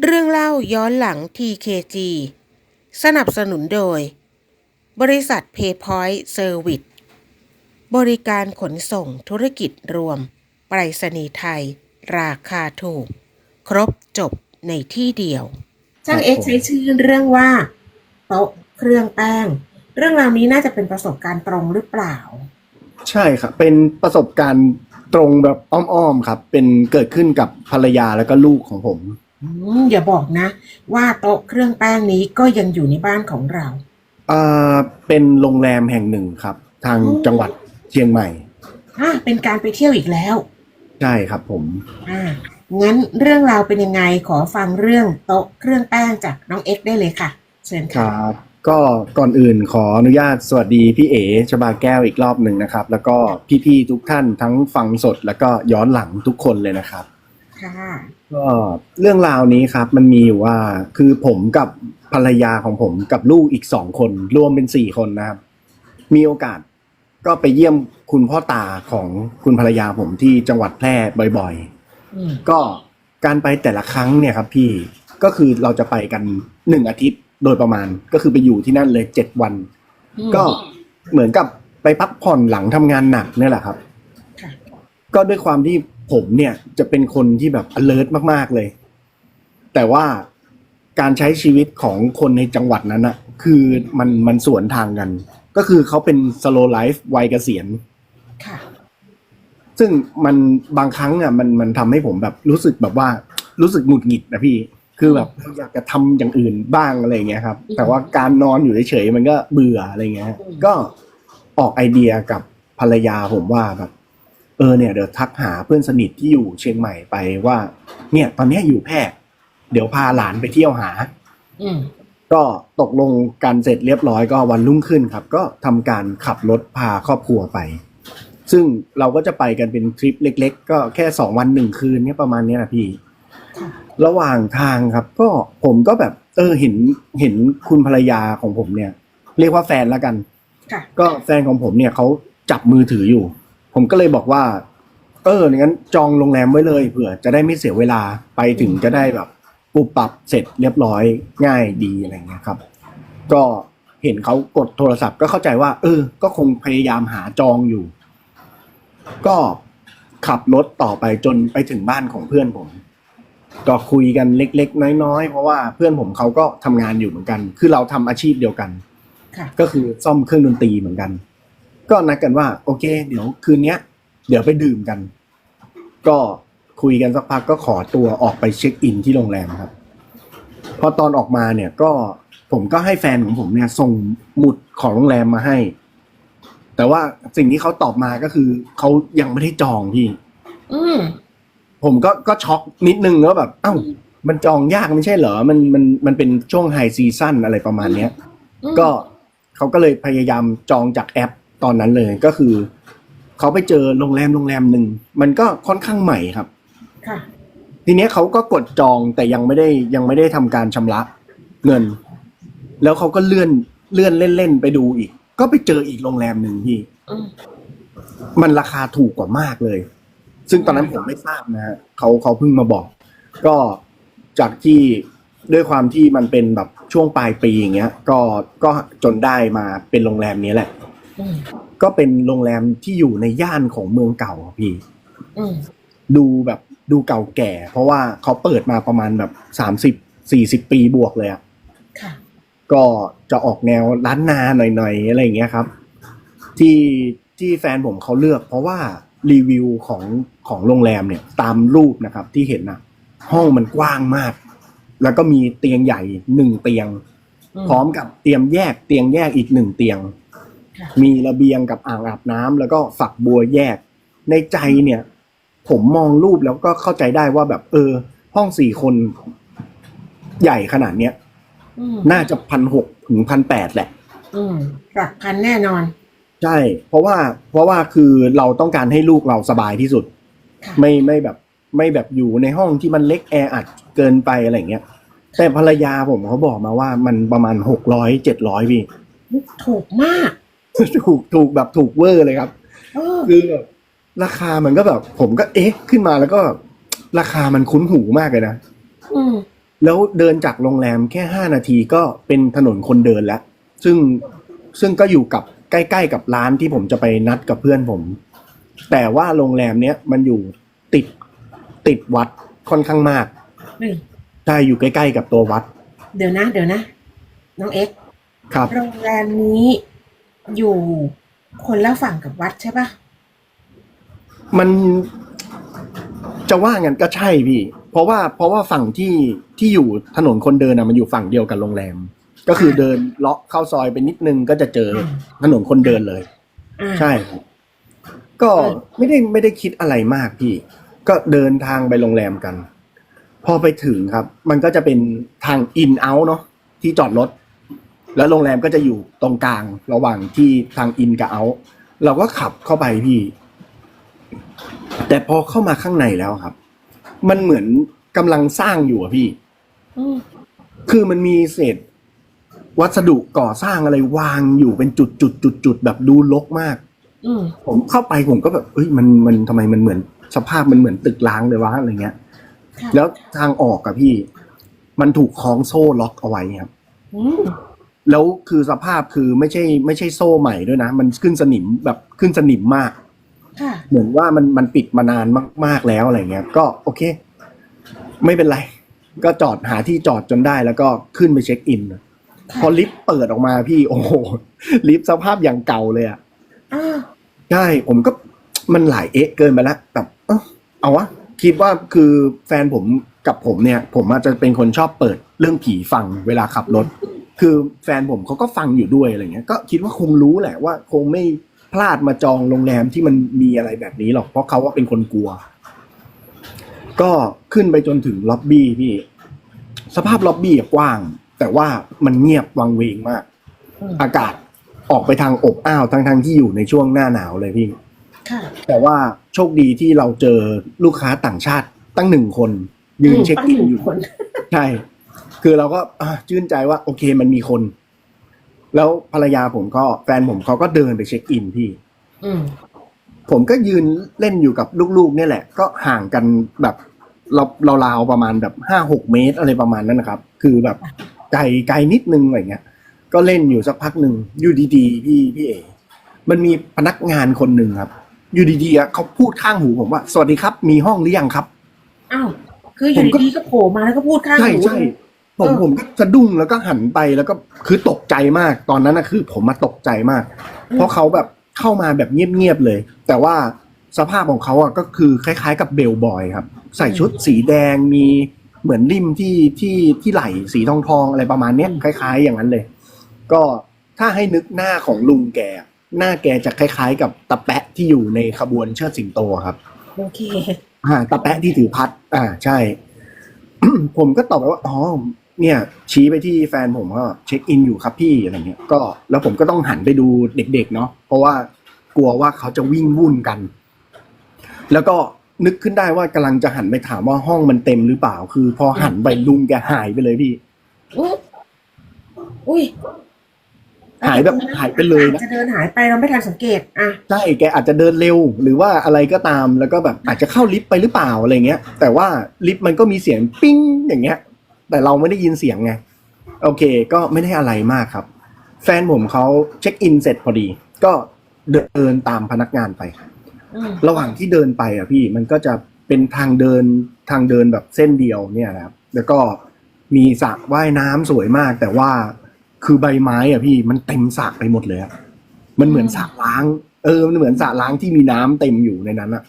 เรื่องเล่าย้อนหลัง TKG สนับสนุนโดย บริษัท PayPoint Service บริการขนส่งธุรกิจรวม ไปรษณีย์ไทย ราคาถูก ครบจบในที่เดียว ช่างเอ็กซ์ใช้ชื่อเรื่องว่า โต๊ะเครื่องแป้ง เรื่องราวนี้น่าจะเป็นประสบการณ์ตรงหรือเปล่า ใช่ครับเป็นประสบการณ์ตรงแบบอ้อมๆครับ เป็นเกิดขึ้นกับภรรยาแล้วก็ลูกของผม อืมอย่าบอกนะ ว่าโต๊ะเครื่องแป้งนี้ก็ยังอยู่ในบ้านของเราอ่าเป็นโรงแรมแห่งหนึ่งครับ ทางอืมจังหวัดเชียงใหม่อะเป็นการไปเที่ยวอีกแล้ว ใช่ครับผม อ่างั้นเรื่องราวเป็นยังไงขอฟังเรื่องโต๊ะเครื่องแป้งจากน้องเอ็กซ์ได้เลยค่ะ เชิญคค่ะ รับ ก็ก่อนอื่นขออนุญาตสวัสดีพี่เอ๋ชบาแก้วอีกรอบหนึ่งนะครับ แล้วก็พี่ๆทุกท่านทั้งฟังสดแล้วก็ย้อนหลังทุกคนเลยนะครับ ค่ะ ก็เรื่องราวนี้ครับ มันมีอยู่ว่าคือผมกับภรรยาของผมกับลูกอีกสองคน รวมเป็นสี่คนนะครับ มีโอกาสก็ไปเยี่ยมคุณพ่อตาของคุณภรรยาผมที่จังหวัดแพร่บ่อยอืมๆ ก็การไปแต่ละครั้งเนี่ยครับพี่ก็คือเราจะไปกันหนึ่งอาทิตย์โดยประมาณก็คือไปอยู่ที่นั่นเลยเจ็ดวันก็เหมือนกับไปพักผ่อนหลังทำงานหนักเนี่ยแหละครับ ค่ะ ก็ด้วยความที่ ผมเนี่ยจะเป็นคนที่แบบ alert มาก ๆ เลย แต่ว่าการใช้ชีวิตของคนในจังหวัดนั้นอะคือมันมันสวนทางกัน ก็คือเขาเป็น slow life วัยเกษียณค่ะ ซึ่งมันบางครั้งอะมันมันทำให้ผมแบบรู้สึกแบบว่ารู้สึกหงุดหงิดนะพี่ คือแบบอยากจะทำอย่างอื่นบ้างอะไรอย่างเงี้ยครับอืมแต่ว่าการนอนอยู่เฉยๆมันก็เบื่ออะไรเงี้ยอืมก็ออกไอเดียกับภรรยาผมว่าแบบเออเนี่ยเดี๋ยวทักหาเพื่อนสนิทที่อยู่เชียงใหม่ไปว่า เนี่ย ตอนเนี้ยอยู่แพร่เดี๋ยวพาหลานไปเที่ยวหา อืมก็ตกลงกันเสร็จเรียบร้อยก็วันรุ่งขึ้นครับ ก็ทำการขับรถพาครอบครัวไป ซึ่งเราก็จะไปกันเป็นทริปเล็ก ๆ ก็แค่สองวันหนึ่งคืนเนี่ยประมาณเนี้ยนะพี่ค่ะระหว่างทางครับ ก็ผมก็แบบ เออเห็นเห็นคุณภรรยาของผมเนี่ย เรียกว่าแฟนแล้วกันค่ะก็แฟนของผมเนี่ยเขาจับมือถืออยู่ ผมก็เลยบอกว่า เอองั้นจองโรงแรมไว้เลยเผื่อจะได้ไม่เสียเวลาไปถึงจะได้แบบปุบปับเสร็จเรียบร้อยง่ายดีอะไรเงี้ยครับ ก็เห็นเขากดโทรศัพท์ก็เข้าใจว่า เออ ก็คงพยายามหาจองอยู่ ก็ขับรถต่อไปจนไปถึงบ้านของเพื่อนผม ก็คุยกันเล็กๆ น้อยๆ เพราะว่าเพื่อนผมเขาก็ทำงานอยู่เหมือนกัน คือเราทำอาชีพเดียวกันค่ะก็คือซ่อมเครื่องดนตรีเหมือนกัน ก็นัดกันว่า โอเค เดี๋ยวคืนเนี้ย เดี๋ยวไปดื่มกัน ก็คุยกันสักพักก็ขอตัวออกไปเช็คอินที่โรงแรมครับ พอตอนออกมาเนี่ยก็ผมก็ให้แฟนของผมเนี่ย ส่งหมุดของโรงแรมมาให้ แต่ว่าสิ่งที่เขาตอบมาก็คือเขายังไม่ได้จองพี่ อืมผมก็ก็ช็อกนิดนึงแล้วแบบ เอ้า มันจองยากไม่ใช่เหรอ มันมันมันเป็นช่วงไฮซีซั่นอะไรประมาณเนี้ย อืมก็เขาก็เลยพยายามจองจากแอป ตอนนั้นเลยก็คือเขาไปเจอโรงแรมโรงแรมหนึ่งมันก็ค่อนข้างใหม่ครับ ค่ะ ทีเนี้ยเขาก็กดจองแต่ยังไม่ได้ยังไม่ได้ทำการชำระเงิน แล้วเขาก็เลื่อนเลื่อนเล่นๆไปดูอีก ก็ไปเจออีกโรงแรมหนึ่งที่ อืมมันราคาถูกกว่ามากเลย ซึ่งตอนนั้นผมไม่ทราบนะฮะเขาเขาเพิ่งมาบอก ก็จากที่ด้วยความที่มันเป็นแบบช่วงปลายปีอย่างเงี้ย ก็ก็จนได้มาเป็นโรงแรมนี้แหละอืม ก็เป็นโรงแรมที่อยู่ในย่านของเมืองเก่าอะพี่อืมดูแบบดูเก่าแก่ เพราะว่าเขาเปิดมาประมาณแบบสามสิบสี่สิบปีบวกเลยอะค่ะก็จะออกแนวล้านนาหน่อยๆอะไรอย่างเงี้ยครับ ที่ที่แฟนผมเขาเลือก เพราะว่ารีวิวของของโรงแรมเนี่ยตามรูปนะครับ ที่เห็นนะห้องมันกว้างมาก แล้วก็มีเตียงใหญ่หนึ่งเตียง พร้อมกับเตรียมแยกเตียงแยกอีกหนึ่งเตียงค่ะ มีระเบียงกับอ่างอาบน้ำแล้วก็ฝักบัวแยก ในใจเนี่ย ผมมองรูปแล้วก็เข้าใจได้ว่าแบบ เออ ห้องสี่คนใหญ่ขนาดเนี้ยอืมน่าจะพันหกถึงพันแปดแหละ อืมหลักพันแน่นอน ใช่ เพราะว่า เพราะว่าคือเราต้องการให้ลูกเราสบายที่สุดค่ะไม่ไม่แบบ ไม่แบบอยู่ในห้องที่มันเล็กแออัดเกินไปอะไรอย่างเงี้ย แต่ภรรยาผมเขาบอกมาว่ามันประมาณหกร้อยเจ็ดร้อยพี่ ถูกมาก ถูกถูกแบบถูกเวอร์เลยครับเออคือแบบราคามันก็แบบ ผมก็เอ๊ะ ขึ้นมาแล้วก็แบบราคามันคุ้นหูมากเลยนะอืมแล้วเดินจากโรงแรมแค่ห้านาทีก็เป็นถนนคนเดินแล้ว ซึ่งซึ่งก็อยู่กับใกล้ๆกับร้านที่ผมจะไปนัดกับเพื่อนผม แต่ว่าโรงแรมเนี้ยมันอยู่ติดติดวัดค่อนข้างมากหนึ่งใช่อยู่ใกล้ๆกับตัววัด เดี๋ยวนะ เดี๋ยวนะ น้องเอ็กซ์ครับ โรงแรมนี้ อยู่คนละฝั่งกับวัดใช่ปะมันจะว่างั้นก็ใช่พี่ เพราะว่าเพราะว่าฝั่งที่ที่อยู่ถนนคนเดินอะมันอยู่ฝั่งเดียวกับโรงแรม ก็คือเดินเลาะเข้าซอยไปนิดนึงก็จะเจอถนนคนเดินเลยอ่าใช่ครับก็เออไม่ได้ไม่ได้คิดอะไรมากพี่ ก็เดินทางไปโรงแรมกัน พอไปถึงครับ มันก็จะเป็นทางอินเอาเนาะที่จอดรถ แล้วโรงแรมก็จะอยู่ตรงกลางระหว่างที่ทางอินกับเอาเราก็ขับเข้าไปพี่ แต่พอเข้ามาข้างในแล้วครับ มันเหมือนกำลังสร้างอยู่อะพี่อืมคือมันมีเศษ วัสดุก่อสร้างอะไรวางอยู่เป็นจุดจุดจุดจุดๆแบบดูรกมากอืมผมเข้าไปผมก็แบบเอ้ยมันมันทำไมมันเหมือน สภาพมันเหมือนตึกล้างเลยวะอะไรเงี้ยค่ะแล้วทางออกอะพี่ มันถูกคล้องโซ่ล็อกเอาไว้ครับอืม แล้วคือสภาพคือไม่ใช่ไม่ใช่โซ่ใหม่ด้วยนะ มันขึ้นสนิมแบบขึ้นสนิมมาก ค่ะ เหมือนว่ามันมันปิดมานานมาก ๆแล้วอะไรเงี้ย ก็โอเค ไม่เป็นไร ก็จอดหาที่จอดจนได้แล้วก็ขึ้นไปเช็คอินค่ะพอลิฟต์เปิดออกมาพี่โอ้โหลิฟต์สภาพอย่างเก่าเลยอะอ่าใช่ผมก็มันหลายเอ๊ะเกินไปแล้วแบบเอ้าเอาวะคิดว่าคือแฟนผมกับผมเนี่ย ผมอาจจะเป็นคนชอบเปิดเรื่องผีฟังเวลาขับรถ คือแฟนผมเขาก็ฟังอยู่ด้วยอะไรเงี้ย ก็คิดว่าคงรู้แหละว่า คงไม่พลาดมาจองโรงแรมที่มันมีอะไรแบบนี้หรอก เพราะเขาว่าเป็นคนกลัว ก็ขึ้นไปจนถึงล็อบบี้พี่สภาพล็อบบี้อะกว้าง แต่ว่ามันเงียบวังเวงมากอืมอากาศออกไปทางอบอ้าวทั้งๆที่อยู่ในช่วงหน้าหนาวเลยพี่ค่ะแต่ว่าโชคดีที่เราเจอลูกค้าต่างชาติตั้งหนึ่งคน ยืนเช็คอินอยู่คนใช่ คือเราก็อะชื่นใจว่าโอเคมันมีคน แล้วภรรยาผมก็แฟนผมเขาก็เดินไปเช็คอินพี่อืมผมก็ยืนเล่นอยู่กับลูกๆ เนี่ยแหละ ก็ห่างกันแบบเราเราราวๆประมาณแบบห้าหกเมตรอะไรประมาณนั้นนะครับ คือแบบไกลไกลนิดนึงอะไรเงี้ย ก็เล่นอยู่สักพักหนึ่งอยู่ดีๆพี่พี่เอมันมีพนักงานคนหนึ่งครับ อยู่ดีๆอะเขาพูดข้างหูผมว่า สวัสดีครับ มีห้องหรือยังครับอ้าวคืออยู่ผมก็ดีๆก็โผล่มาแล้วก็พูดข้างใช่หูใช่ ผมเออผมก็สะดุ้งแล้วก็หันไปแล้วก็คือตกใจมาก ตอนนั้นนะคือ ผมมาตกใจมาก เพราะเขาแบบเข้ามาแบบเงียบๆเลย แต่ว่าสภาพของเขาอะก็คือคล้าย ๆ กับเบลบอยครับ ใส่ชุดสีแดงมีเหมือนริมที่ที่ที่ไหล่สีทองทองๆอะไรประมาณเนี้ยคล้าย ๆ อย่างนั้นเลย ก็ถ้าให้นึกหน้าของลุงแก หน้าแกจะคล้าย ๆ กับตะแปะที่อยู่ในขบวนเชิดสิงโตครับโอเคอ่าตะแปะที่ถือพัด อ่าใช่ ผมก็ตอบไปว่าอ๋อ เนี่ยชี้ไปที่แฟนผมก็เช็คอินอยู่ครับพี่อะไรเงี้ยก็แล้วผมก็ต้องหันไปดูเด็กๆเนาะเพราะว่ากลัวว่าเขาจะวิ่งวุ่นกัน แล้วก็นึกขึ้นได้ว่ากำลังจะหันไปถามว่าห้องมันเต็มหรือเปล่า คือ พอหันไปลุงแกหายไปเลยพี่อุ๊ยอุ้ยหายแบบหายไปเลยนะอาจจะเดินหายไปเราไม่ทันสังเกตอะใช่แกอาจจะเดินเร็ว หรือว่าอะไรก็ตามแล้วก็แบบอาจจะเข้าลิฟต์ไปหรือเปล่าอะไรเงี้ย แต่ว่าลิฟต์มันก็มีเสียงปิ้งอย่างเงี้ย แต่เราไม่ได้ยินเสียงไงโอเค ก็ไม่ได้อะไรมากครับ แฟนผมเขาเช็คอินเสร็จพอดี ก็เดินตามพนักงานไปอืมระหว่างที่เดินไปอะพี่มันก็จะเป็นทางเดินทางเดินแบบเส้นเดียวเนี่ยนะครับแล้วก็มีสระว่ายน้ำสวยมาก แต่ว่าคือใบไม้อะพี่มันเต็มสระไปหมดเลยอะมันเหมือนสระล้าง เออ มันเหมือนสระล้างที่มีน้ำเต็มอยู่ในนั้นอะ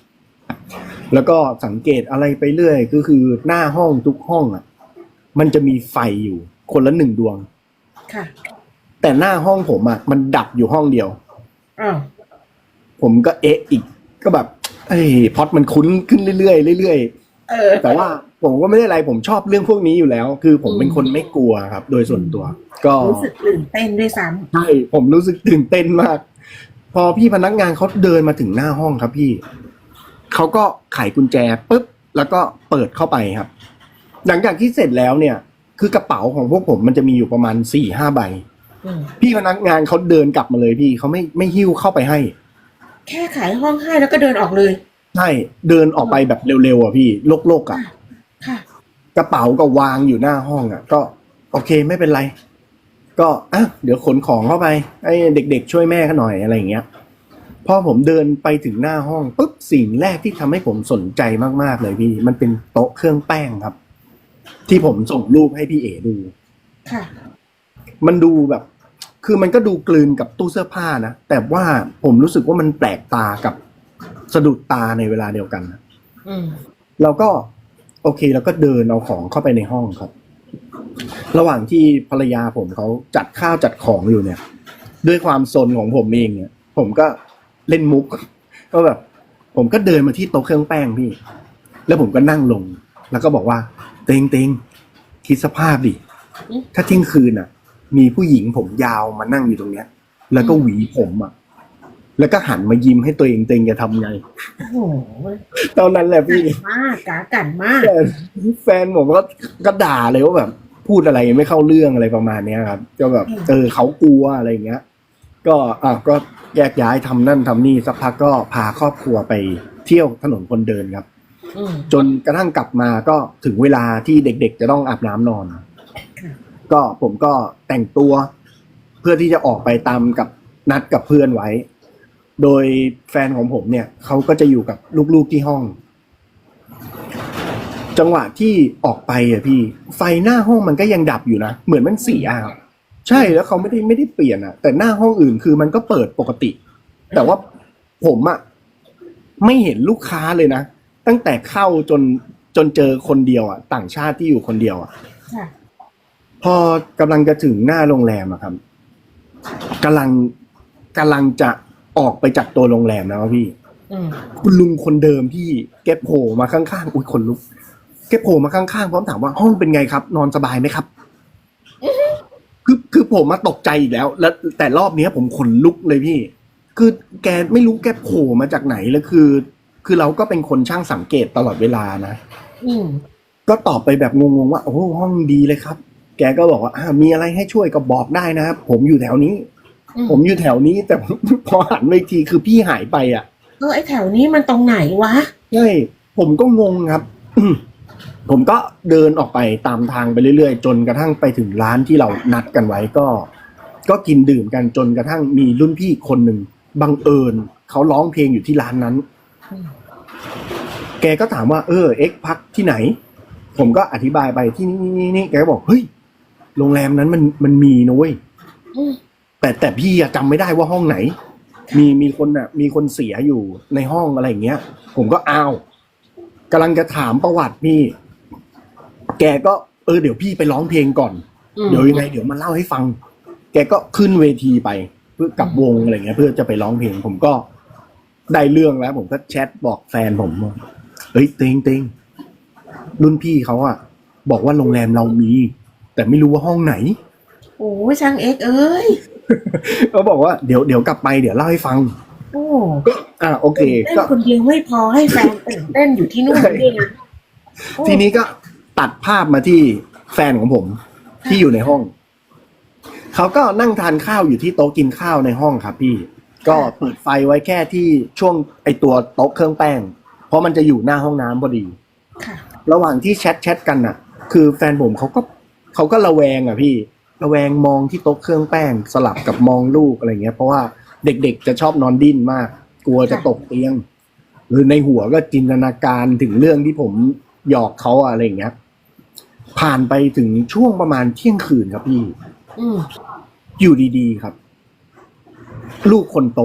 แล้วก็สังเกตอะไรไปเรื่อย ก็คือหน้าห้องทุกห้องอะ มันจะมีไฟอยู่คนละหนึ่งดวง ค่ะ แต่หน้าห้องผมอะมันดับอยู่ห้องเดียว อ้าวผมก็เอ๊ะอีกก็แบบเอ้ยพล็อดมันคุ้นขึ้นเรื่อยๆเรื่อยเออ ๆแต่ว่าผมก็ไม่ได้อะไรผมชอบเรื่องพวกนี้อยู่แล้ว คือผมเป็นคนไม่กลัวครับ โดยส่วนตัว ก็ รู้สึกตื่นเต้นด้วยซ้ใช่ผมรู้สึกตื่นเต้นมาก พอพี่พนักงานเขาเดินมาถึงหน้าห้องครับพี่เขาก็ไขกุญแจปุ๊บแล้วก็เปิดเข้าไปครับ หลังจากที่เสร็จแล้วเนี่ย คือกระเป๋าของพวกผมมันจะมีอยู่ประมาณสี่ห้าใบำอืมพี่พนักงานเขาเดินกลับมาเลยพี่เขาไม่ไม่หิ้วเข้าไปให้ แค่ขายห้องให้แล้วก็เดินออกเลย ใช่เดินออกไปแบบเร็วๆอะพี่โลกๆอะ ค่ะ กระเป๋าก็วางอยู่หน้าห้องอะ ก็ โอเคไม่เป็นไร ก็อะเดี๋ยวขนของเข้าไปให้เด็ก ๆ ช่วยแม่กันหน่อยอะไรอย่างเงี้ยพอผมเดินไปถึงหน้าห้องปุ๊บสิ่งแรกที่ทำให้ผมสนใจมากๆเลยพี่ มันเป็นโต๊ะเครื่องแป้งครับ ที่ผมส่งรูปให้พี่เอดู ค่ะ มันดูแบบ คือมันก็ดูกลืนกับตู้เสื้อผ้านะ แต่ว่าผมรู้สึกว่ามันแปลกตากับสะดุดตาในเวลาเดียวกันนะอืม เราก็โอเคเราก็เดินเอาของเข้าไปในห้องครับ ระหว่างที่ภรรยาผมเขาจัดข้าวจัดของอยู่เนี่ย ด้วยความซนของผมเองเนี่ย ผมก็เล่นมุก ก็แบบ ผมก็เดินมาที่โต๊ะเครื่องแป้งพี่ แล้วผมก็นั่งลง แล้วก็บอกว่า เต็งเต็งคิดสภาพดิ อืม ถ้าเที่ยงคืนอะ มีผู้หญิงผมยาวมานั่งอยู่ตรงเนี้ย แล้วก็หวีผมอะ แล้วก็หันมายิ้มให้ตัวเองเต็งจะทำไง โอ้โหตอนนั้นแหละพี่มากกากันมาก แฟนแฟนผมก็ก็ด่าเลยว่าแบบ พูดอะไรไม่เข้าเรื่องอะไรประมาณเนี้ยครับก็แบบอืมเออเขากลัวอะไรอย่างเงี้ย ก็อะก็แยกย้ายทำนั่นทำนี่สักพักก็พาครอบครัวไปเที่ยวถนนคนเดินครับอืม จนกระทั่งกลับมาก็ถึงเวลาที่เด็กๆ จะต้องอาบน้ำนอน ก็ผมก็แต่งตัว เพื่อที่จะออกไปตามกับนัดกับเพื่อนไว้ โดยแฟนของผมเนี่ยเขาก็จะอยู่กับลูกๆที่ห้อง จังหวะที่ออกไปอะพี่ ไฟหน้าห้องมันก็ยังดับอยู่นะ เหมือนมันเสียอะใช่แล้วเขาไม่ได้ไม่ได้เปลี่ยนอะ แต่หน้าห้องอื่นคือมันก็เปิดปกติ แต่ว่าผมอะไม่เห็นลูกค้าเลยนะ ตั้งแต่เข้าจนจนเจอคนเดียวอะ ต่างชาติที่อยู่คนเดียวอะค่ะพอกำลังจะถึงหน้าโรงแรมอะครับกำลังกำลังจะออกไปจากตัวโรงแรมแล้วพี่ อืมคุณลุงคนเดิมที่แกโผล่มาข้างๆ อุ้ยคนลุก แกโผล่มาข้างๆ พร้อมถามว่าห้องเป็นไงครับ นอนสบายไหมครับ คือคือผมมาตกใจอีกแล้ว แล้วแต่รอบเนี้ยผมขนลุกเลยพี่ คือแกไม่รู้แกโผล่มาจากไหนแล้วคือ คือเราก็เป็นคนช่างสังเกตตลอดเวลานะอืมก็ตอบไปแบบงงๆว่าโอ้โหห้องดีเลยครับ แกก็บอกว่าอ่ามีอะไรให้ช่วยก็บอกได้นะครับผมอยู่แถวนี้อืมผมอยู่แถวนี้ แต่พอหันไปอีกทีคือพี่หายไปอะเออไอแถวนี้มันตรงไหนวะใช่ผมก็งงครับผมก็เดินออกไปตามทางไปเรื่อยๆ จนกระทั่งไปถึงร้านที่เรานัดกันไว้ก็ ก็กินดื่มกันจนกระทั่งมีรุ่นพี่คนหนึ่งบังเอิญเขาร้องเพลงอยู่ที่ร้านนั้นอืม แกก็ถามว่าเออเอ็กซ์พักที่ไหน ผมก็อธิบายไปที่นี่นี่นี่แกก็บอกเฮ้ยโรงแรมนั้นมันมันมีนะเว้ยอืมแต่แต่พี่อะจำไม่ได้ว่าห้องไหน มีมีคนอะมีคนเสียอยู่ในห้องอะไรอย่างเงี้ย ผมก็อ้าวกำลังจะถามประวัติพี่ แกก็เออเดี๋ยวพี่ไปร้องเพลงก่อนอืมเดี๋ยวยังไง เดี๋ยวมาเล่าให้ฟัง แกก็ขึ้นเวทีไป เพื่อกับวงอะไรเงี้ย เพื่อจะไปร้องเพลง ผมก็ ได้เรื่องแล้ว ผมก็แชทบอกแฟนผมว่าเฮ้ยเต็งเต็งรุ่นพี่เขาอะบอกว่าโรงแรมเรามี แต่ไม่รู้ว่าห้องไหน โอ้ยช่างเอ็กเอ้ยเขาบอกว่าเดี๋ยวเดี๋ยวกลับไปเดี๋ยวเล่าให้ฟัง โอ้อ่าโอเคตื่นเต้นก็คนเดียวไม่พอให้แฟนตื่นเต้นอยู่ที่นู่นด้วยนะโอ้ทีนี้ก็ตัดภาพมาที่แฟนของผม ที่อยู่ในห้อง เขาก็นั่งทานข้าวอยู่ที่โต๊ะกินข้าวในห้องครับพี่ ก็เปิดไฟไว้แค่ที่ช่วงไอตัวโต๊ะเครื่องแป้ง เพราะมันจะอยู่หน้าห้องน้ำพอดี ค่ะ ระหว่างที่แชทแชทกันน่ะ คือแฟนผมเขาก็เขาก็ระแวงอะพี่ ระแวงมองที่โต๊ะเครื่องแป้งสลับกับมองลูกอะไรเงี้ย เพราะว่าเด็กๆจะชอบนอนดิ้นมาก กลัวจะตกเตียง หรือในหัวก็จินตนาการถึงเรื่องที่ผมหยอกเขาอะอะไรอย่างเงี้ย ผ่านไปถึงช่วงประมาณเที่ยงคืนครับพี่ อืมอยู่ดีๆครับ ลูกคนโต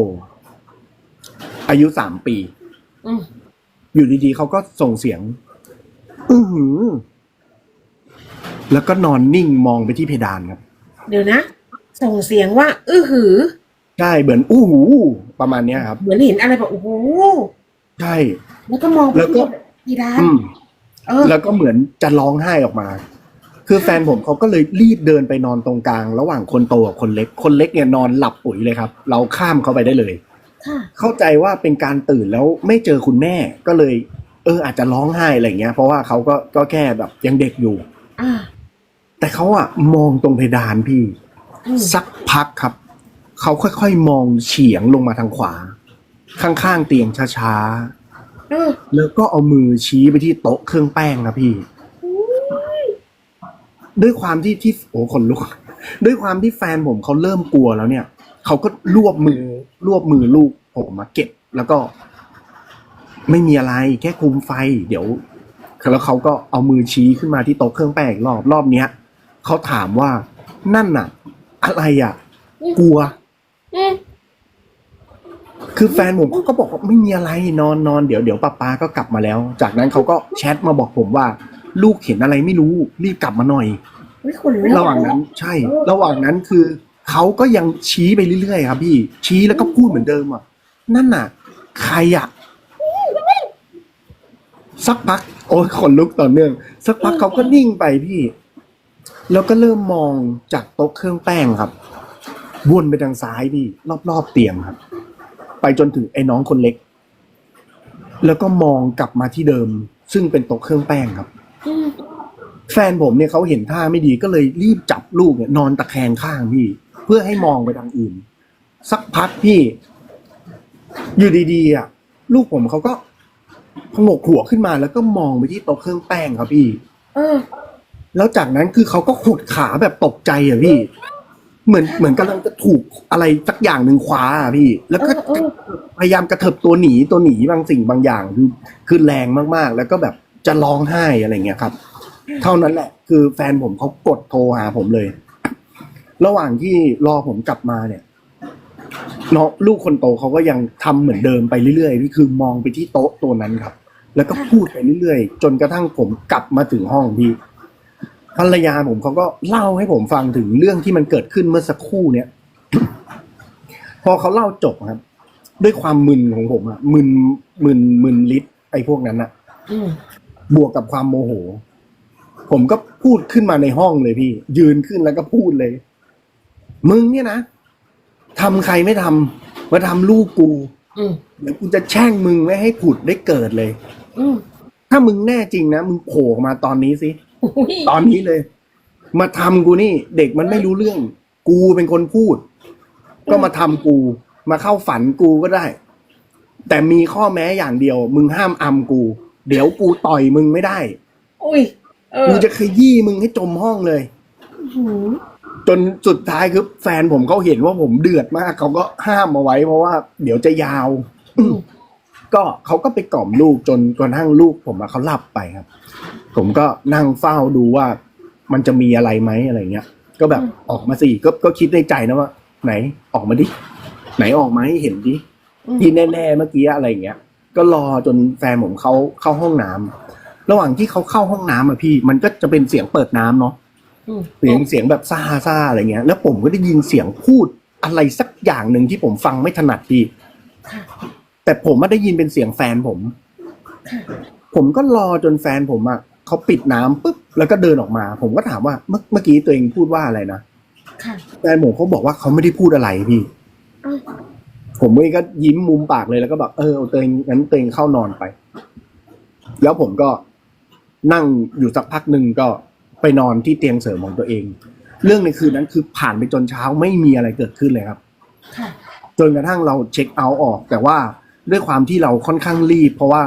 อายุสามปี อืมอยู่ดีๆเขาก็ส่งเสียง อือหือ แล้วก็นอนนิ่งมองไปที่เพดานครับ เดี๋ยวนะ ส่งเสียงว่า อื้อหือ ใช่เหมือนอู้หูประมาณเนี้ยครับ เหมือนเห็นอะไรแบบโอ้โหใช่ แล้วก็มองไปแล้วก็ ที่ดานอืม เออ แล้วก็เหมือนจะร้องไห้ออกมา คือแฟนผมเขาก็เลยรีบเดินไปนอนตรงกลาง ระหว่างคนโตกับคนเล็ก คนเล็กเนี่ยนอนหลับปุ๋ยเลยครับ เราข้ามเขาไปได้เลย ค่ะเข้าใจว่าเป็นการตื่นแล้วไม่เจอคุณแม่ก็เลย เออ อาจจะร้องไห้อะไรเงี้ย เพราะว่าเขาก็ก็แค่แบบยังเด็กอยู่ อ่าแต่เขาอะมองตรงเพดานพี่ อืมสักพักครับ เขาค่อยๆมองเฉียงลงมาทางขวา ข้างๆเตียงช้าเออๆแล้วก็เอามือชี้ไปที่โต๊ะเครื่องแป้งครับพี่ ด้วยความที่ที่โอ้ขนลุก ด้วยความที่แฟนผมเขาเริ่มกลัวแล้วเนี่ยเขาก็รวบมือรวบมือลูกผมมาเก็บ แล้วก็ ไม่มีอะไรแค่คุมไฟ เดี๋ยวแล้วเขาก็เอามือชี้ขึ้นมาที่โต๊ะเครื่องแป้งรอบรอบเนี้ยเขาถามว่านั่นน่ะ อะไรอะ กลัว คือแฟนผมก็บอกว่าไม่มีอะไรนอนนอนเดี๋ยวเดี๋ยวป้าป้าก็กลับมาแล้ว จากนั้นเขาก็แชทมาบอกผมว่า ลูกเห็นอะไรไม่รู้รีบกลับมาหน่อยไม่คนลุกระหว่างนั้นใช่ ระหว่างนั้นคือเขาก็ยังชี้ไปเรื่อยๆ ครับพี่ ชี้แล้วก็พูดเหมือนเดิมอะนั่นน่ะ ใครอะสักพัก โอ้ยขนลุกต่อเนื่อง สักพักเขาก็นิ่งไปพี่ แล้วก็เริ่มมองจากโต๊ะเครื่องแป้งครับ วนไปทางซ้ายพี่ รอบๆเตียงครับ ไปจนถึงไอ้น้องคนเล็ก แล้วก็มองกลับมาที่เดิม ซึ่งเป็นโต๊ะเครื่องแป้งครับอืม แฟนผมเนี่ยเขาเห็นท่าไม่ดีก็เลยรีบจับลูกเนี่ยนอนตะแคงข้างพี่ เพื่อให้มองไปทางอื่น สักพักพี่ อยู่ดีๆอะลูกผมเขาก็พงกหัวขึ้นมาแล้วก็มองไปที่โต๊ะเครื่องแป้งครับพี่ เออ แล้วจากนั้นคือเขาก็ขดขาแบบตกใจอะพี่ เหมือนเหมือนกำลังจะถูกอะไรสักอย่างหนึ่งคว้าอะพี่ แล้วก็เออเออ พยายามกระเถิบตัวหนีตัวหนีบางสิ่งบางอย่างคือคือแรงมากๆ แล้วก็แบบจะร้องไห้อะไรเงี้ยครับ เท่านั้นแหละ คือแฟนผมเขากดโทรหาผมเลย ระหว่างที่รอผมกลับมาเนี่ยน้องลูกคนโตเขาก็ยังทำเหมือนเดิมไปเรื่อยๆพี่คือมองไปที่โต๊ะตัวนั้นครับ แล้วก็พูดไปเรื่อยๆ จนกระทั่งผมกลับมาถึงห้องพี่ภรรยาผมเขาก็เล่าให้ผมฟังถึงเรื่องที่มันเกิดขึ้นเมื่อสักครู่เนี่ย พอเขาเล่าจบครับ ด้วยความมึนของผมอะมึนมึนมึนลิตรไอ้พวกนั้นอะอืมบวกกับความโมโห ผมก็พูดขึ้นมาในห้องเลยพี่ ยืนขึ้นแล้วก็พูดเลย มึงเนี่ยนะทำใครไม่ทำมาทำลูกกูอืมเดี๋ยวกูจะแช่งมึงไม่ให้ผุดได้เกิดเลยอืมถ้ามึงแน่จริงนะมึงโผล่มาตอนนี้สิอุ้ยตอนนี้เลย มาทำกูนี่ เด็กมันไม่รู้เรื่อง กูเป็นคนพูด ก็มาทำกู มาเข้าฝันกูก็ได้ แต่มีข้อแม้อย่างเดียว มึงห้ามอำกู เดี๋ยวกูต่อยมึงไม่ได้ อุ้ยเออ กูจะขยี้มึงให้จมห้องเลยหืมจนสุดท้ายคือแฟนผมเขาเห็นว่าผมเดือดมากเขาก็ห้ามมาไว้ เพราะว่าเดี๋ยวจะยาวอืมก็เขาก็ไปกล่อมลูกจนกระทั่งลูกผมอะเขาหลับไปครับ ผมก็นั่งเฝ้าดูว่า มันจะมีอะไรไหมอะไรเงี้ย ก็แบบออกมาสิก็ก็คิดในใจนะว่า ไหนออกมาดิ ไหนออกมาให้เห็นดิอืมที่แน่ๆเมื่อกี้อะไรเงี้ย ก็รอจนแฟนผมเขาเข้าห้องน้ำ ระหว่างที่เขาเข้าห้องน้ำอะพี่ มันก็จะเป็นเสียงเปิดน้ำเนาะอืม เสียงเสียงแบบซ่าซ่าอะไรเงี้ย แล้วผมก็ได้ยินเสียงพูดอะไรสักอย่างหนึ่งที่ผมฟังไม่ถนัดพี่ ค่ะ แต่ผมไม่ได้ยินเป็นเสียงแฟนผมค่ะผมก็รอจนแฟนผมอะเขาปิดน้ำปุ๊บแล้วก็เดินออกมา ผมก็ถามว่าเมื่อเมื่อกี้ตัวเองพูดว่าอะไรนะค่ะแฟนผมเขาบอกว่าเขาไม่ได้พูดอะไรพี่ อ้าวผมเองก็ยิ้มมุมปากเลยแล้วก็แบบเออเอาตัวเองงั้นตัวเองเข้านอนไป แล้วผมก็ นั่งอยู่สักพักหนึ่งก็ไปนอนที่เตียงเสริมของตัวเอง เรื่องในคืนนั้นคือผ่านไปจนเช้าไม่มีอะไรเกิดขึ้นเลยครับค่ะจนกระทั่งเราเช็คเอาท์ออก แต่ว่าด้วยความที่เราค่อนข้างรีบ เพราะว่า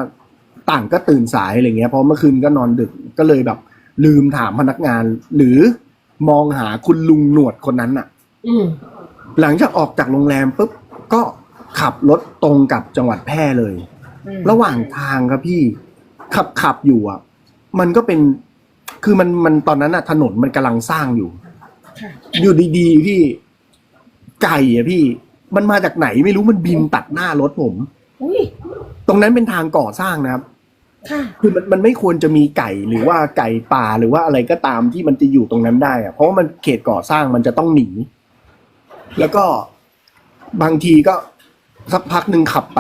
ต่างก็ตื่นสายอะไรเงี้ยเพราะเมื่อคืนก็นอนดึกก็เลยแบบ ลืมถามพนักงาน หรือมองหาคุณลุงหนวดคนนั้นน่ะอืมหลังจากออกจากโรงแรมปุ๊บก็ขับรถตรงกับจังหวัดแพร่เลยอืมระหว่างทางครับพี่ขับขับอยู่อะ มันก็เป็น คือมันมันตอนนั้นอะถนนมันกำลังสร้างอยู่ค่ะอยู่ดีๆพี่ไก่อะพี่ มันมาจากไหนไม่รู้มันบินตัดหน้ารถผม อุ้ยตรงนั้นเป็นทางก่อสร้างนะครับ ค่ะคือมันมันไม่ควรจะมีไก่หรือว่าไก่ป่าหรือว่าอะไรก็ตามที่มันจะอยู่ตรงนั้นได้อะเพราะว่ามันเขตก่อสร้างมันจะต้องหนี แล้วก็บางทีก็สักพักหนึ่งขับไป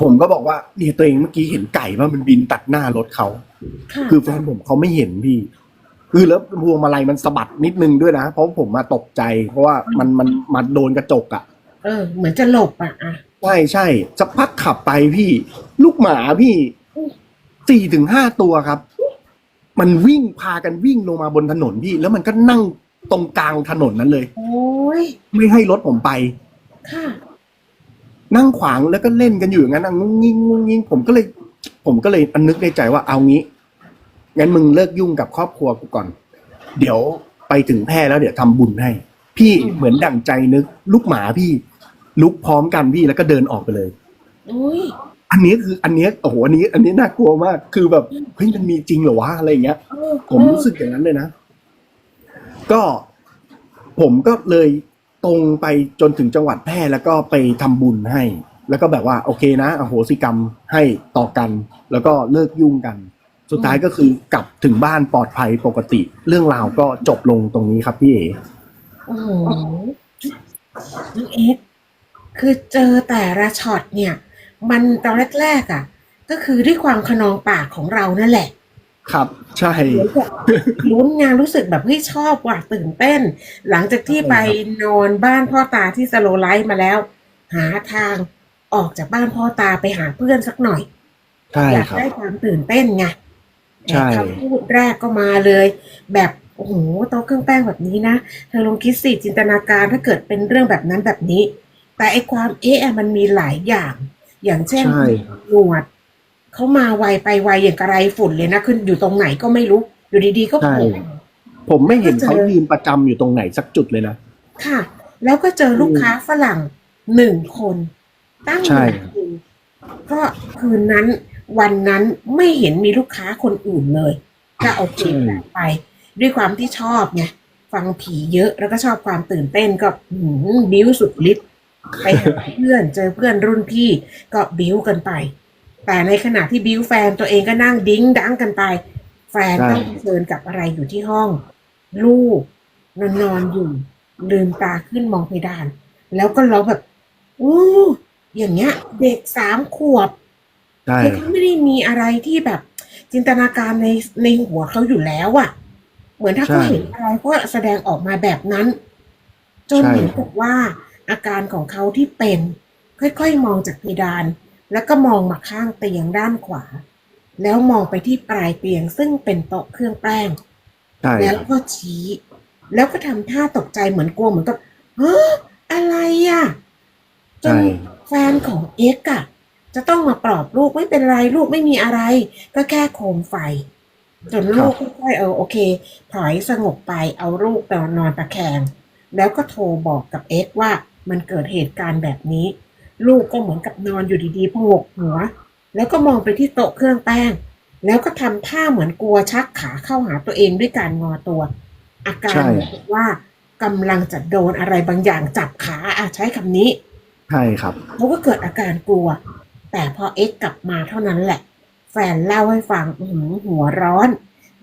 ผมก็บอกว่าเนี่ยตัวเองเมื่อกี้เห็นไก่ว่ามันบินตัดหน้ารถเขาค่ะคือแฟนผมเขาไม่เห็นพี่ คือแล้วพวงมาลัยมันสะบัดนิดนึงด้วยนะ เพราะผมมาตกใจ เพราะว่ามันมันมาโดนกระจกอะเออ เหมือนจะหลบอะอะใช่ใช่สักพักขับไปพี่ ลูกหมาพี่อืมสี่ถึงห้าตัวครับ มันวิ่งพากันวิ่งลงมาบนถนนพี่ แล้วมันก็นั่งตรงกลางถนนนั้นเลย โอ้ยไม่ให้รถผมไป ค่ะ นั่งขวางแล้วก็เล่นกันอยู่อย่างนั้นนะงุ้งยิงงุ้งยิงผมก็เลย ผมก็เลยอันนึกในใจว่าเอางี้งั้นมึงเลิกยุ่งกับครอบครัวกูก่อน เดี๋ยวไปถึงแพร่แล้วเดี๋ยวทำบุญให้ พี่อืมเหมือนดั่งใจนึก ลูกหมาพี่ ลุกพร้อมกันพี่แล้วก็เดินออกไปเลยอุ้ยอันนี้คืออันนี้โอ้โหอันนี้ อันนี้น่ากลัวมาก คือแบบเฮ้ยมันมีจริงเหรอวะอะไรอย่างเงี้ยเออผมรู้สึกอย่างนั้นเลยนะ ก็ผมก็เลย ตรงไปจนถึงจังหวัดแพร่แล้วก็ไปทำบุญให้ แล้วก็แบบว่าโอเคนะอโหสิกรรมให้ต่อกัน แล้วก็เลิกยุ่งกัน สุดท้ายก็คือกลับถึงบ้านปลอดภัยปกติ เรื่องราวก็จบลงตรงนี้ครับพี่เอ๋โอ้โหน้องเอ็กคือเจอแต่ละช็อตเนี่ย มันตอนแรกๆอะ ก็คือด้วยความขนองปากของเรานั่นแหละ ครับใช่เหมือนกับลุ้นงานรู้สึกแบบเฮ้ยชอบว่ะตื่นเต้น หลังจากที่ไปนอนบ้านพ่อตาที่สโลไลท์มาแล้ว หาทางออกจากบ้านพ่อตาไปหาเพื่อนสักหน่อยใช่อยากครับได้ความตื่นเต้นไงใช่แต่คำพูดแรกก็มาเลย แบบโอ้โหโต๊ะเครื่องแป้งแบบนี้นะเธอลองคิดสิจินตนาการถ้าเกิดเป็นเรื่องแบบนั้นแบบนี้ แต่ไอความเอ๊ะอะมันมีหลายอย่าง อย่างเช่นใช่ครับหนวด เขามาไวไปไวอย่างกระไรฝุ่นเลยนะขึ้นอยู่ตรงไหนก็ไม่รู้ อยู่ดีๆก็โผล่ผมไม่เห็นก็เจอเขายืนประจำอยู่ตรงไหนสักจุดเลยนะ ค่ะ แล้วก็เจอลูกค้าฝรั่งหนึ่งคน ตั้งใช่วงกินก็คืนนั้นวันนั้นไม่เห็นมีลูกค้าคนอื่นเลย ก็โอเคไป ด้วยความที่ชอบไงฟังผีเยอะแล้วก็ชอบความตื่นเต้นก็หืมบิ้วสุดฤทธิ์ไปหาเพื่อนเจอเพื่อนรุ่นพี่ก็บิ้วกันไป แต่ในขณะที่บิ้วแฟนตัวเองก็นั่งดิ้งดังกันไป แฟนใช่ต้องเผชิญกับอะไรอยู่ที่ห้อง ลูกนอนนอนๆอยู่ลืมตาขึ้นมองเพดาน แล้วก็ร้องแบบอู้อย่างเงี้ย เด็กสามขวบใช่คือเขาไม่ได้มีอะไรที่แบบจินตนาการในในหัวเขาอยู่แล้วอะเหมือนถ้าเขาใช่เห็นอะไรก็แสดงออกมาแบบนั้น จนใช่เหมือนกับว่าอาการของเขาที่เป็น ค่อยๆ มองจากเพดาน แล้วก็มองมาข้างเตียงด้านขวา แล้วมองไปที่ปลายเตียงซึ่งเป็นโต๊ะเครื่องแป้งใช่แล้วครับก็ชี้ แล้วก็ทำท่าตกใจเหมือนกลัวเหมือนกับเฮ้ออะไรอะจนใช่แฟนของเอ็กซ์อะจะต้องมาปลอบลูกไม่เป็นไรลูกไม่มีอะไร ก็แค่โคมไฟ จนลูกค่อยๆเออโอเคถอยสงบไปเอาลูกนอนนอนตะแคง แล้วก็โทรบอกกับเอ็กซ์ว่ามันเกิดเหตุการณ์แบบนี้ ลูกก็เหมือนกับนอนอยู่ดีๆพงกหัว แล้วก็มองไปที่โต๊ะเครื่องแป้ง แล้วก็ทำท่าเหมือนกลัวชักขาเข้าหาตัวเองด้วยการงอตัว อาการใช่เหมือนกับว่ากำลังจะโดนอะไรบางอย่างจับขาอะใช้คำนี้ใช่ครับเขาก็เกิดอาการกลัว แต่พอเอ็กซ์กลับมาเท่านั้นแหละ แฟนเล่าให้ฟังอื้อหือหัวร้อน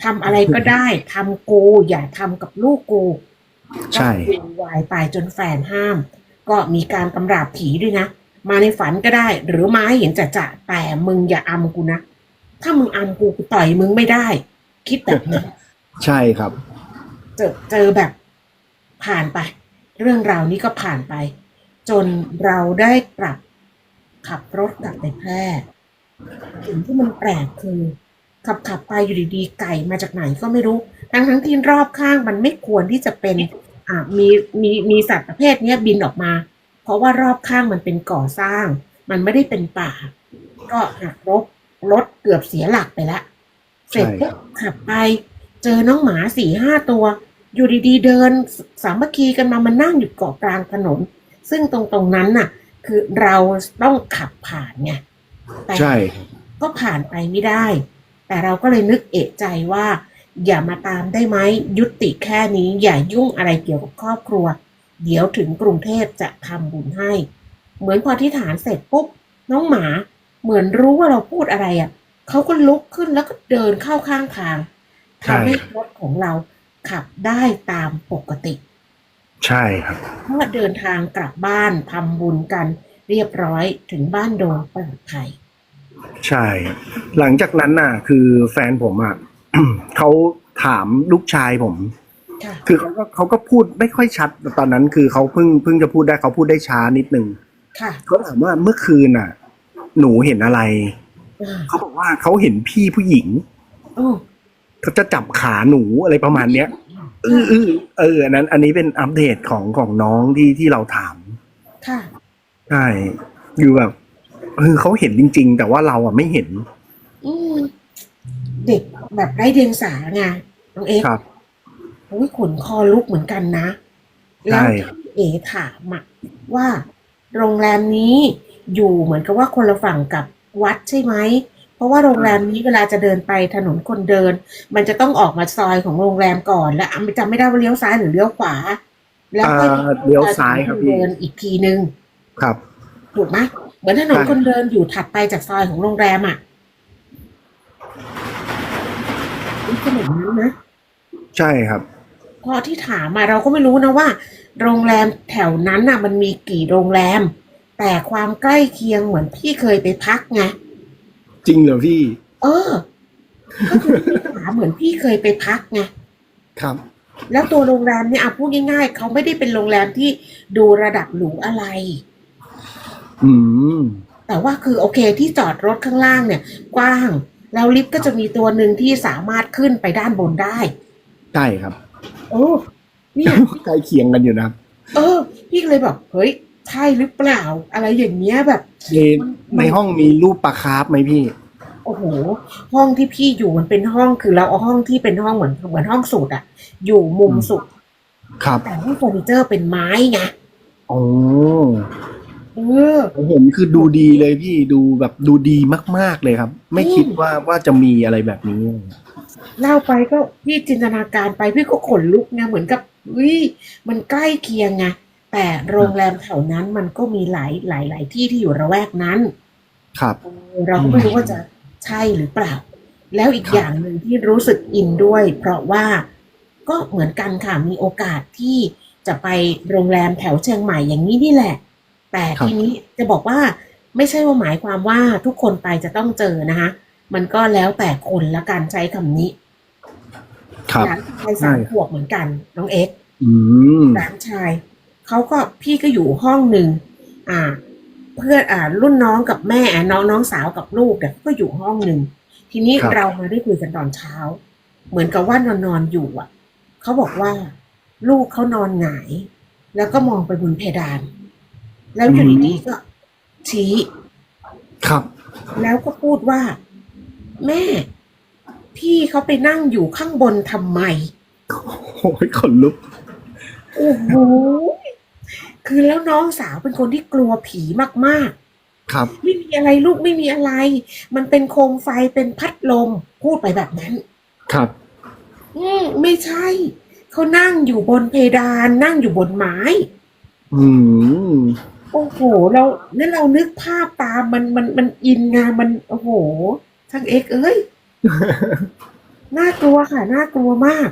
ทำอะไรก็ได้ทำกูอย่าทำกับลูกกูใช่ก็วุ่นวายไปจนแฟนห้าม ก็มีการกำราบผีด้วยนะ มาในฝันก็ได้ หรือมาให้เห็นจะจะๆแต่มึงอย่าอำกูนะ ถ้ามึงอำกูกูต่อยมึงไม่ได้ คิดแบบนั้นใช่ครับ เจอเจอแบบผ่านไป เรื่องราวนี้ก็ผ่านไป จนเราได้กลับขับรถกลับไปแพร่สิ่งที่มันแปลกคือ ขับขับไปอยู่ดีๆ ไก่มาจากไหนก็ไม่รู้ ทั้งทั้งๆที่รอบข้างมันไม่ควรที่จะเป็น อ่ามีมีมีสัตว์ประเภทเนี้ยบินออกมา เพราะว่ารอบข้างมันเป็นก่อสร้าง มันไม่ได้เป็นป่า ก็หักรถรถเกือบเสียหลักไปละเสร็จใช่ปุ๊บขับไป เจอน้องหมาสี่ห้าตัว อยู่ดีๆ เดินสามัคคีกันมามันนั่งอยู่เกาะกลางถนน ซึ่งตรงตรงนั้นน่ะ คือเราต้องขับผ่านไงแต่ใช่ก็ผ่านไปไม่ได้ แต่เราก็เลยนึกเอะใจว่า อย่ามาตามได้ไหมยุติแค่นี้อย่ายุ่งอะไรเกี่ยวกับครอบครัว เดี๋ยวถึงกรุงเทพจะทำบุญให้ เหมือนพอที่ฐานเสร็จปุ๊บน้องหมาเหมือนรู้ว่าเราพูดอะไรอะเขาก็ลุกขึ้นแล้วก็เดินเข้าข้างทางทำให้รถของเราขับได้ตามปกติ ใช่ครับเพราะว่าเดินทางกลับบ้านทำบุญกันเรียบร้อยถึงบ้านโดยปลอดภัยใช่ หลังจากนั้นน่ะ คือแฟนผมอะเขาถามลูกชายผม ค่ะคือเขาก็เขาก็พูดไม่ค่อยชัดแต่ตอนนั้นคือเขาเพิ่งเพิ่งจะพูดได้เขาพูดได้ช้านิดนึงค่ะเขาถามว่าเมื่อคืนน่ะ หนูเห็นอะไรอ่าเขาบอกว่าเขาเห็นพี่ผู้หญิงโอ้เขาจะจับขาหนูอะไรประมาณเนี้ยเออเออเอออันนั้น อันนี้เป็นอัปเดตของของน้องที่ที่เราถาม ค่ะใช่คือแบบเออเขาเห็นจริง ๆ แต่ว่าเราอะไม่เห็นอืมเด็กแบบไร้เดียงสาไงน้องเอ็กซ์ครับ อุ้ยขนคอลุกเหมือนกันนะ แล้วใช่ที่เอถามอะว่าโรงแรมนี้อยู่เหมือนกับว่าคนละฝั่งกับวัดใช่ไหม เพราะว่าโรงแรมนี้เวลาจะเดินไปถนนคนเดิน มันจะต้องออกมาซอยของโรงแรมก่อนแล้วอะจำไม่ได้ว่าเลี้ยวซ้ายหรือเลี้ยวขวา แล้วก็อ่าเลี้ยวซ้ายครับพี่เดินอีกทีนึงครับถูกไหมเหมือนถนนใช่คนเดินอยู่ถัดไปจากซอยของโรงแรมอะนี่ขนาดนั้นนะ ใช่ครับเพราะที่ถามมาเราก็ไม่รู้นะว่า โรงแรมแถวนั้นน่ะ มันมีกี่โรงแรม แต่ความใกล้เคียงเหมือนพี่เคยไปพักไงจริงเหรอพี่ เออก็คือพี่ถามเหมือนพี่เคยไปพักไงครับ แล้วตัวโรงแรมเนี่ยอะพูดง่ายๆเขาไม่ได้เป็นโรงแรมที่ดูระดับหรูอะไร อืม แต่ว่าคือโอเคที่จอดรถข้างล่างเนี่ย กว้าง แล้วลิฟต์ก็จะมีตัวหนึ่งที่สามารถขึ้นไปด้านบนได้ ใช่ครับ โอ้เนี่ยใกล้เคียงกันอยู่นะครับเออ พี่ก็เลยแบบเฮ้ยใช่หรือเปล่า อะไรอย่างเงี้ยแบบในในห้องมีรูปปลาคาร์ฟไหมพี่ โอ้โห ห้องที่พี่อยู่มันเป็นห้องคือเราเอาห้องที่เป็นห้องเหมือนเหมือนห้องสุดอะอยู่มุมอืมสุด ครับ แต่ว่าเฟอร์นิเจอร์เป็นไม้ไงโอ้เออผมเห็นคือดูดีเลยพี่ดูแบบดูดีมาก ๆเลยครับ ไม่อืมคิดว่าว่าจะมีอะไรแบบนี้ เล่าไปก็พี่จินตนาการไปพี่ก็ขนลุกไงเหมือนกับอุ้ยมันใกล้เคียงไงแต่โรงแรมแถวนั้นมันก็มีหลายหลายหลายที่ที่อยู่ระแวกนั้น ครับ เราก็ไม่รู้ว่าจะใช่หรือเปล่า แล้วอีกครับอย่างหนึ่งที่รู้สึกอินด้วย เพราะว่าก็เหมือนกันค่ะมีโอกาสที่จะไปโรงแรมแถวเชียงใหม่อย่างนี้นี่แหละ แต่ทีนี้จะบอกว่าไม่ใช่ว่าหมายความว่าทุกคนไปจะต้องเจอนะคะ มันก็แล้วแต่คนละกันใช้คำนี้ครับหลานชายสามใช่ขวบเหมือนกัน น้องเอ็กซ์อืมหลานชายเขาก็พี่ก็อยู่ห้องหนึ่งอ่า เพื่อนอ่ารุ่นน้องกับแม่อะน้องน้องสาวกับลูกเนี่ยก็อยู่ห้องหนึ่งทีนี้ครับเรามาได้คุยกันตอนเช้า เหมือนกับว่านอนนอนๆอยู่อะเขาบอกว่า ลูกเขานอนหงาย แล้วก็มองไปบนเพดาน แล้วอยู่ดีๆก็ชี้ ครับ แล้วก็พูดว่า แม่ พี่เขาไปนั่งอยู่ข้างบนทำไม โอ้ยขนลุก โอ้โห คือแล้วน้องสาวเป็นคนที่กลัวผีมากครับ ๆ ไม่มีอะไรลูกไม่มีอะไร มันเป็นโคมไฟเป็นพัดลม พูดไปแบบนั้น ครับ อืมไม่ใช่ เขานั่งอยู่บนเพดานนั่งอยู่บนไม้ อืม โอ้โห เราเนี่ยเรานึกภาพตามมันมันมันอินไงมันโอ้โห ทั้งเอ็กซ์เอ้ย น่ากลัวค่ะ น่ากลัวมาก